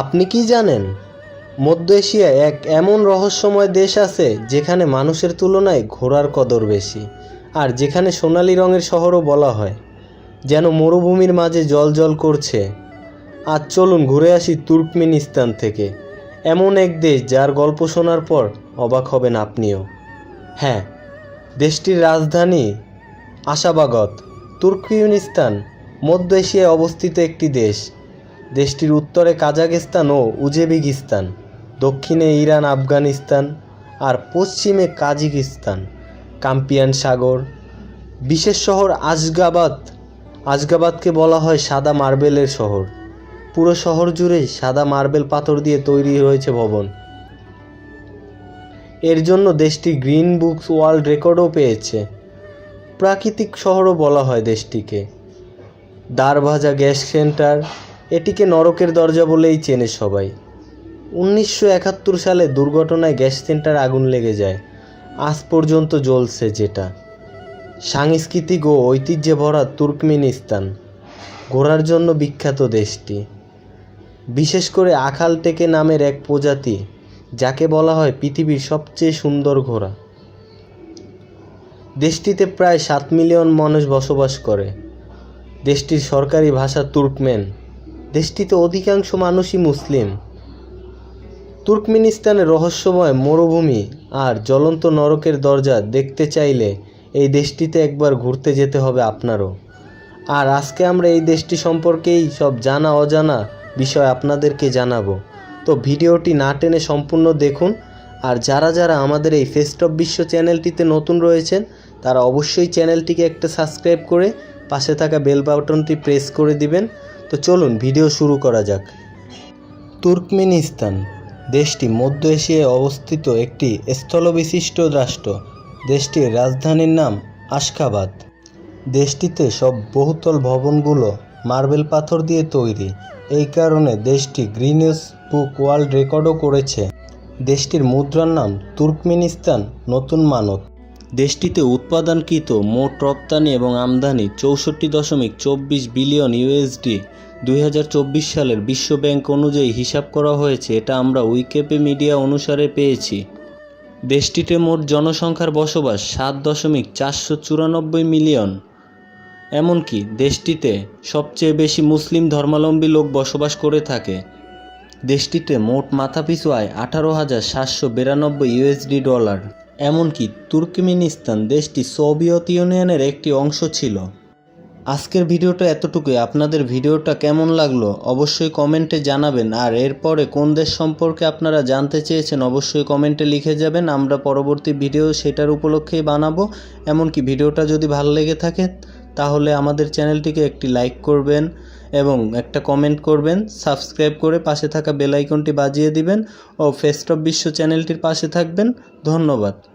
আপনি কি জানেন? মধ্য এশিয়ায় এক এমন রহস্যময় দেশ আছে যেখানে মানুষের তুলনায় ঘোড়ার কদর বেশি, আর যেখানে সোনালি রঙের শহরও বলা হয়, যেন মরুভূমির মাঝে জল জল করছে। আজ চলুন ঘুরে আসি তুর্কমেনিস্তান থেকে, এমন এক দেশ যার গল্প শোনার পর অবাক হবেন আপনিও। হ্যাঁ দেশটির রাজধানী আশাবাগত, তুর্কমেনিস্তান, মধ্য এশিয়ায় অবস্থিত একটি দেশ। দেশটির উত্তরে কাজাকিস্তান ও উজবেকিস্তান, দক্ষিণে ইরান, আফগানিস্তান আর পশ্চিমে কাজিকিস্তান, কাম্পিয়ান সাগর। বিশেষ শহর আজগাবাদ। আজগাবাদকে বলা হয় সাদা মার্বেলের শহর। পুরো শহর জুড়ে সাদা মার্বেল পাথর দিয়ে তৈরি হয়েছে ভবন। এর জন্য দেশটি গ্রিন বুকস ওয়ার্ল্ড রেকর্ডও পেয়েছে। প্রাকৃতিক শহরও বলা হয় দেশটিকে। দারভাজা গ্যাস সেন্টার এটিকে নরকের দরজা বলেই চেনে সবাই। উনিশশো একাত্তর সালে দুর্ঘটনায় গ্যাস সেন্টার আগুন লেগে যায়। আজ পর্যন্ত জ্বলছে যেটা। সাংস্কৃতিক ও ঐতিহ্যে ভরা তুর্কমেনিস্তান। ঘোরার জন্য বিখ্যাত দেশটি। বিশেষ করে আখাল টেকে নামের এক প্রজাতি, যাকে বলা হয় পৃথিবীর সবচেয়ে সুন্দর ঘোড়া। দেশটিতে প্রায় সাত মিলিয়ন মানুষ বসবাস করে। দেশটির সরকারি ভাষা তুর্কমেন। দেশটিতে অধিকাংশ মানুষই মুসলিম। তুর্কমিনিস্তানের রহস্যময় মরুভূমি আর জ্বলন্ত নরকের দরজা দেখতে চাইলে এই দেশটিতে একবার ঘুরতে যেতে হবে আপনারও। আর আজকে আমরা এই দেশটি সম্পর্কেই সব জানা অজানা বিষয় আপনাদেরকে জানাব। তো ভিডিওটি না টেনে সম্পূর্ণ দেখুন, আর যারা যারা আমাদের এই ফেস্ট অফ বিশ্ব চ্যানেলটিতে নতুন রয়েছেন, তারা অবশ্যই চ্যানেলটিকে একটা সাবস্ক্রাইব করে পাশে থাকা বেল বাটনটি প্রেস করে দিবেন। তো চলুন ভিডিও শুরু করা যাক। তুর্কমেনিস্তান, দেশটি মধ্য এশিয়ায় অবস্থিত একটি স্থলবিশিষ্ট রাষ্ট্র। দেশটির রাজধানীর নাম আশখাবাদ। দেশটিতে সব বহুতল ভবনগুলো মার্বেল পাথর দিয়ে তৈরি। এই কারণে দেশটি গ্রিনিস বুক ওয়ার্ল্ড রেকর্ডও করেছে। দেশটির মুদ্রার নাম তুর্কমেনিস্তান, নতুন মানত দেশটিতে উৎপাদনকৃত মোট রপ্তানি এবং আমদানি চৌষট্টি দশমিক চব্বিশ বিলিয়ন ইউএসডি দুই হাজার চব্বিশ সালের বিশ্ব ব্যাংক অনুযায়ী হিসাব করা হয়েছে, এটা আমরা উইকেপে মিডিয়া অনুসারে পেয়েছি। দেশটিতে মোট জনসংখ্যার বসবাস সাত দশমিক চারশো চুরানব্বই মিলিয়ন। এমনকি দেশটিতে সবচেয়ে বেশি মুসলিম ধর্মাবলম্বী লোক বসবাস করে থাকে। দেশটিতে মোট মাথাপিছু আয় আঠারো হাজার সাতশো বিরানব্বই ইউএসডি ডলার। এমনকি তুর্কমেনিস্তান দেশটি সোভিয়েত ইউনিয়নের একটি অংশ ছিল। আজকের ভিডিওটা এতটুকুই। আপনাদের ভিডিওটা কেমন লাগল অবশ্যই কমেন্টে জানাবেন। আর এরপরে কোন দেশ সম্পর্কে আপনারা জানতে চেয়েছেন অবশ্যই কমেন্টে লিখে যাবেন। আমরা পরবর্তী ভিডিও সেটার উপলক্ষেই বানাবো। এমনকি ভিডিওটা যদি ভালো লেগে থাকে, তাহলে আমাদের চ্যানেলটিকে একটি লাইক করবেন এবং একটা কমেন্ট করবেন। সাবস্ক্রাইব করে পাশে থাকা বেল আইকনটি বাজিয়ে দিবেন ও ফেস্ট অফ বিশ্ব চ্যানেলটির পাশে থাকবেন। ধন্যবাদ।